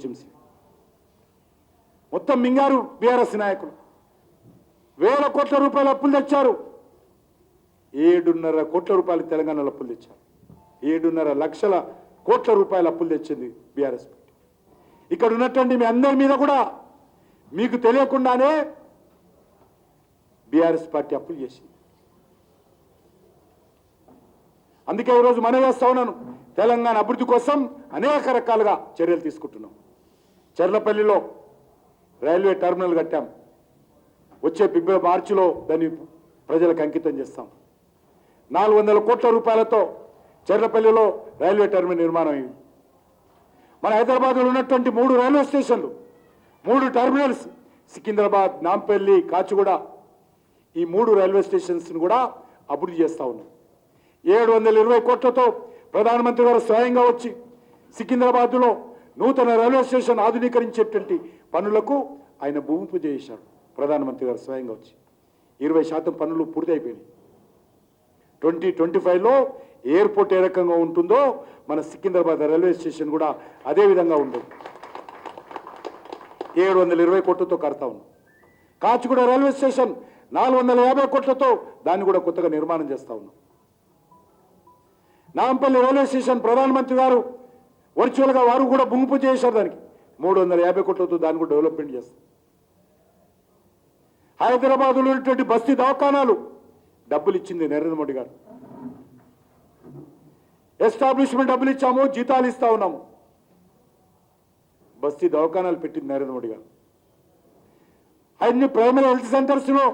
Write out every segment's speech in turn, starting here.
GHMC మొత్తం మింగారు BRS నాయకులు. వేల కోట్ల రూపాయల అప్పులు తెచ్చారు. ఏడున్నర కోట్ల రూపాయలు తెలంగాణలో అప్పులు తెచ్చారు. ఏడున్నర లక్షల కోట్ల రూపాయల అప్పులు తెచ్చింది బీఆర్ఎస్ పార్టీ. ఇక్కడ ఉన్నటువంటి మీ అందరి మీద కూడా మీకు తెలియకుండానే బీఆర్ఎస్ పార్టీ అప్పులు చేసింది. అందుకే ఈరోజు మనం వేస్తా ఉన్నాను. తెలంగాణ అభివృద్ధి కోసం అనేక రకాలుగా చర్యలు తీసుకుంటున్నాం. చెర్లపల్లిలో రైల్వే టెర్మినల్ కట్టాం. వచ్చే ఫిబ్రవరి మార్చిలో దాన్ని ప్రజలకు అంకితం చేస్తాం. నాలుగు వందల కోట్ల రూపాయలతో చెర్లపల్లిలో రైల్వే టెర్మినల్ నిర్మాణం అయింది. మన హైదరాబాద్లో ఉన్నటువంటి మూడు రైల్వే స్టేషన్లు మూడు టెర్మినల్స్ సికింద్రాబాద్ నాంపల్లి కాచిగూడ ఈ మూడు రైల్వే స్టేషన్స్ని కూడా అభివృద్ధి చేస్తా ఉన్నాం. ఏడు వందల ఇరవై కోట్లతో ప్రధానమంత్రి గారు స్వయంగా వచ్చి సికింద్రాబాద్లో నూతన రైల్వే స్టేషన్ ఆధునీకరించేటువంటి పనులకు ఆయన భూమి పూజ చేశారు ప్రధానమంత్రి గారు స్వయంగా వచ్చి. ఇరవై శాతం పనులు పూర్తయిపోయినాయి. ట్వంటీ ట్వంటీ ఫైవ్లో ఎయిర్పోర్ట్ ఏ రకంగా ఉంటుందో మన సికింద్రాబాద్ రైల్వే స్టేషన్ కూడా అదే విధంగా ఉంటుంది ఏడు వందల ఇరవై కోట్లతో కడతా ఉన్నాం. కాచిగూడ రైల్వే స్టేషన్ నాలుగు వందల యాభై కోట్లతో దాన్ని కూడా కొత్తగా నిర్మాణం చేస్తా ఉన్నాం. నాంపల్లి రైల్వే స్టేషన్ ప్రధానమంత్రి గారు వర్చువల్గా వారు కూడా బుంపు చేశారు దానికి. మూడు వందల యాభై కోట్లతో దాన్ని కూడా డెవలప్మెంట్ చేస్తారు. హైదరాబాద్లో ఉన్నటువంటి బస్తీ దవాఖానాలు. డబ్బులు ఇచ్చింది నరేంద్ర మోడీ గారు. ఎస్టాబ్లిష్మెంట్ డబ్బులు ఇచ్చాము జీతాలు ఇస్తా ఉన్నాము. బస్తీ దవాఖానాలు పెట్టింది నరేంద్ర మోడీ గారు. అన్ని ప్రైమరీ హెల్త్ సెంటర్స్లో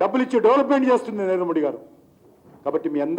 డబ్బులు ఇచ్చి డెవలప్మెంట్ చేస్తుంది నరేంద్ర మోడీ గారు. కాబట్టి మీ